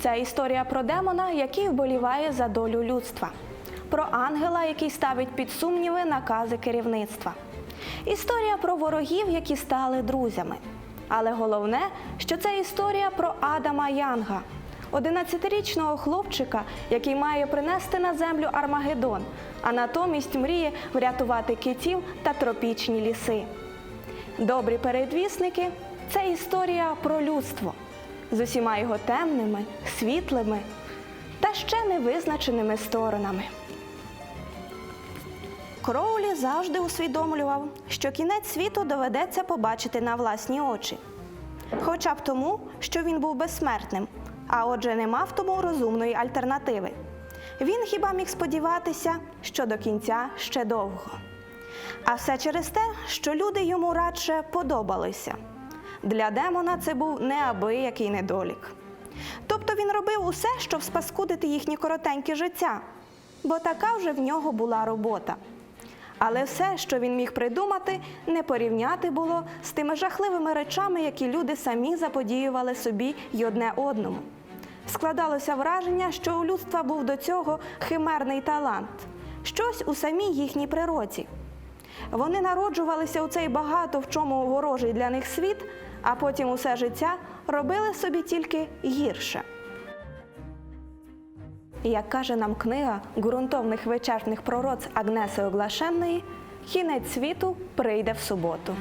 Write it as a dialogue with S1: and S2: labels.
S1: Це історія про демона, який вболіває за долю людства, про ангела, який ставить під сумніви накази керівництва. Історія про ворогів, які стали друзями. Але головне, що це історія про Адама Янга, 11-річного хлопчика, який має принести на землю Армагеддон, а натомість мріє врятувати китів та тропічні ліси. Добрі передвісники це історія про людство з усіма його темними, світлими та ще невизначеними сторонами. Кроулі завжди усвідомлював, що кінець світу доведеться побачити на власні очі. Хоча б тому, що він був безсмертним, а отже, не мав тому розумної альтернативи. Він хіба міг сподіватися, що до кінця ще довго. А все через те, що люди йому радше подобалися. Для демона це був неабиякий недолік. Тобто він робив усе, щоб спаскудити їхні коротенькі життя, бо така вже в нього була робота. Але все, що він міг придумати, не порівняти було з тими жахливими речами, які люди самі заподіювали собі й одне одному. Складалося враження, що у людства був до цього химерний талант, щось у самій їхній природі. Вони народжувалися у цей багато в чому ворожий для них світ, а потім усе життя робили собі тільки гірше. Як каже нам книга ґрунтовних вичерпних пророц Агнеси Оглашенної, кінець світу прийде в суботу.